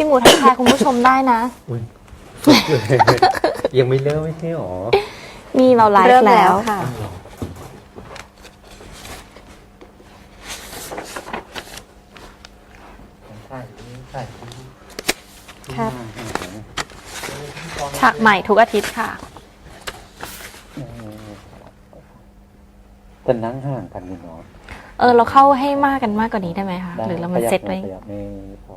พี่หมูทักทายคุณผู้ชมได้นะ อุ้ยสุดเลยยังไม่เริ่มไม่ใช่หรอนี่เราไลเริ่มฟ์แล้แล้ววค่ะใช่ใช่ครับ ฉากใหม่ทุกอาทิตย์ค่ะจะนั่งห่างกันอยู่เนาะเออ เราเข้าให้มากกันมากกว่านี้ได้ไหมคะ หรือเรามันเซตไว้ ขยับไม่พอ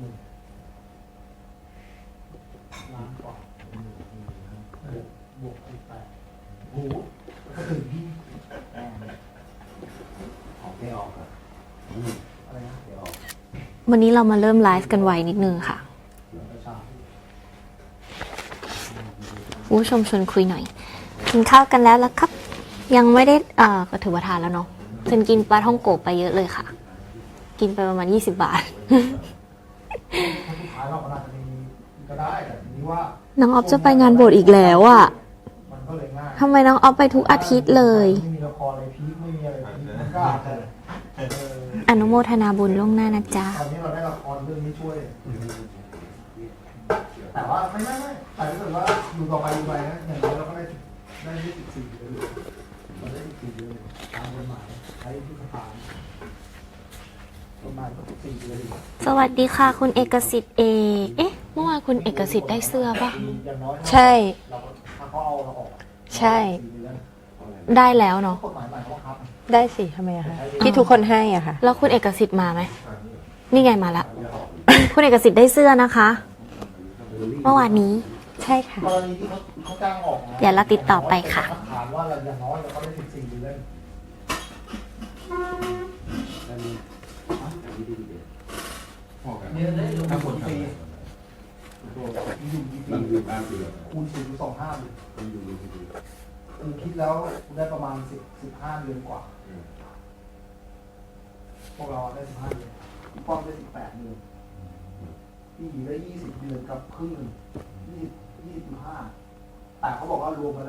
บคุณค่ะวันนี้เรามาเริ่มไลฟ์กันไวนิดนึงค่ะคุณผู้ชมชวนคุยหน่อย กินข้าวกันแล้วล้วครับ ยังไม่ได้เอ่อก็ถือว่าทานแล้วเนาะฉันกินปลาท่องโกะไปเยอะเลยค่ะ กินไปประมาณยี่สิบบาทาสุดท้ายเราก็อาจจะมีก็ได้แต่ทีนี้ว่าน้องออฟจะไปงานโบสถ์อีกแล้วอะมันก็เลยง่ายทำไมน้องออฟไปทุกอาทิตย์เลย ไม่มีละครอะไรพีคไม่มีอะไรพีคมันก็อาจจะเอออนุโมทนาบุญล่วงหน้านะจ๊ะ ตอนนี้เราได้ละครเรื่องนี้ช่วย แต่ว่าไม่ไม่ไม่แต่ถ้าเกิดว่าอยู่ต่อไปอยู่ไปนะอย่างน้อยเราก็ได้ได้ยี่สิบสี่เดือนอยู่เราได้สิบสี่เดือนอยู่ตามกฎหมายใช้ที่สภากฎหมายก็สิบสี่เดือนอยู่ สวัสดีค่ะ คุณเอกสิทธิ์เอเอ๊ะ เมื่อวานคุณเอกสิทธิ์ได้เสื้อปะอย่างน้อยใช่เราก็ถ้าเขาเอาเราออกใช่สี่เดือนได้แล้วเนาะกฎหมายใหม่เขาบังคับได้สิทำไมอะคะที่ทุกคนให้อะค่ะ แล้วคุณเอกสิทธิ์มาไหมนี่ไงมาละ คุณเอกสิทธิ์ได้เสื้อนะคะ เมื่อวานนี้ใช่ค่ะกรณีที่เขาเขาจ้างออกนะเดี๋ยวเราติดต่อไปค่ะ ถามว่าเราอย่างน้อยเราก็ได้สิบสี่เดือนเนี่ยได้ลงทุนปีอยู่กี่ปีคูณสี่คูณสองห้าเลยคือคิดแล้วคุณได้ประมาณสิบสิบห้าเดือนกว่า พวกเราได้สิบห้าเดือนพี่ป้องได้สิบแปดเดือนพี่หยีได้ยี่สิบเดือนกับครึ่งหนึ่งยี่ยี่สิบห้าแต่เขาบอกว่ารวมกันแล้ว